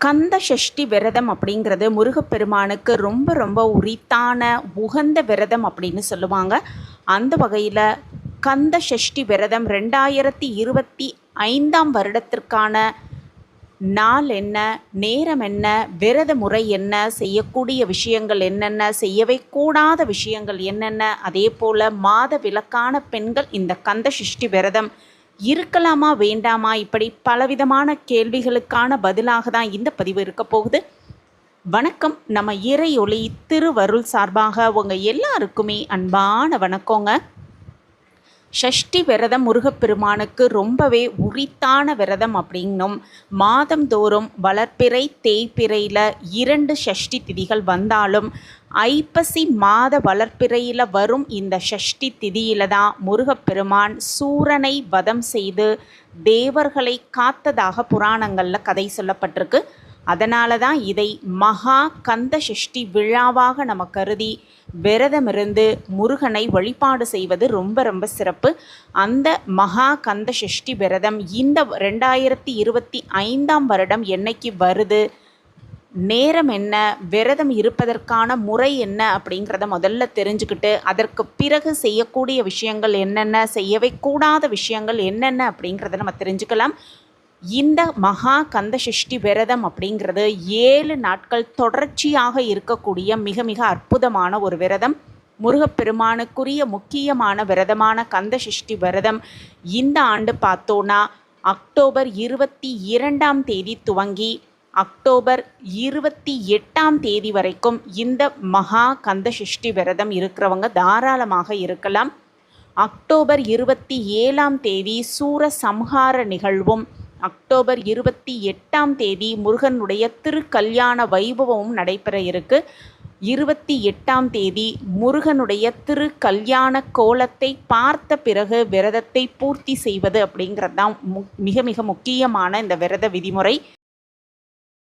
கந்த சஷ்டி விரதம் அப்படிங்கிறது முருகப்பெருமானுக்கு ரொம்ப ரொம்ப உரித்தான உகந்த விரதம் அப்படின்னு சொல்லுவாங்க. அந்த வகையில் கந்த சஷ்டி விரதம் ரெண்டாயிரத்தி இருபத்தி ஐந்தாம் வருடத்திற்கான நாள் என்ன நேரம் என்ன விரத முறை என்ன செய்யக்கூடிய விஷயங்கள் என்னென்ன செய்யவே கூடாத விஷயங்கள் என்னென்ன அதே போல் மாத விலக்கான பெண்கள் இந்த கந்த சஷ்டி விரதம் இருக்கலாமா வேண்டாமா? இப்படி பலவிதமான கேள்விகளுக்கான பதிலாக தான் இந்த பதிவு இருக்க போகுது. வணக்கம். நம்ம இறையொளி திருவருள் சார்பாக உங்கள் எல்லாருக்குமே அன்பான வணக்கங்க. ஷஷ்டி விரதம் முருகப்பெருமானுக்கு ரொம்பவே உரித்தான விரதம் அப்படின்னும் மாதந்தோறும் வளர்ப்பிறை தேய்ப்பிறையில் இரண்டு ஷஷ்டி திதிகள் வந்தாலும் ஐப்பசி மாத வளர்ப்பிறையில் வரும் இந்த ஷஷ்டி திதியில தான் முருகப்பெருமான் சூரனை வதம் செய்து தேவர்களை காத்ததாக புராணங்களில் கதை சொல்லப்பட்டிருக்கு. அதனால தான் இதை மகா கந்த சஷ்டி விழாவாக நம்ம கருதி விரதமிருந்து முருகனை வழிபாடு செய்வது ரொம்ப ரொம்ப சிறப்பு. அந்த மகா கந்த சஷ்டி விரதம் இந்த ரெண்டாயிரத்தி இருபத்தி ஐந்தாம் வருடம் என்னைக்கு வருது? நேரம் என்ன? விரதம் இருப்பதற்கான முறை என்ன? அப்படிங்கிறத முதல்ல தெரிஞ்சுக்கிட்டு அதற்கு பிறகு செய்யக்கூடிய விஷயங்கள் என்னென்ன? செய்யவே கூடாத விஷயங்கள் என்னென்ன? அப்படிங்கிறத நம்ம தெரிஞ்சுக்கலாம். இந்த மகா கந்த சஷ்டி விரதம் அப்படிங்கிறது ஏழு நாட்கள் தொடர்ச்சியாக இருக்கக்கூடிய மிக மிக அற்புதமான ஒரு விரதம். முருகப்பெருமானுக்குரிய முக்கியமான விரதமான கந்த சஷ்டி விரதம் இந்த ஆண்டு பார்த்தோன்னா அக்டோபர் இருபத்தி இரண்டாம் தேதி துவங்கி அக்டோபர் இருபத்தி எட்டாம் தேதி வரைக்கும் இந்த மகா கந்த சஷ்டி விரதம் இருக்கிறவங்க தாராளமாக இருக்கலாம். அக்டோபர் இருபத்தி ஏழாம் தேதி சூர சம்ஹார நிகழ்வும் அக்டோபர் இருபத்தி எட்டாம் தேதி முருகனுடைய திருக்கல்யாண வைபவமும் நடைபெற இருக்கு. இருபத்தி எட்டாம் தேதி முருகனுடைய திரு கல்யாண கோலத்தை பார்த்த பிறகு விரதத்தை பூர்த்தி செய்வது அப்படிங்கிறது தான் மிக மிக முக்கியமான இந்த விரத விதிமுறை.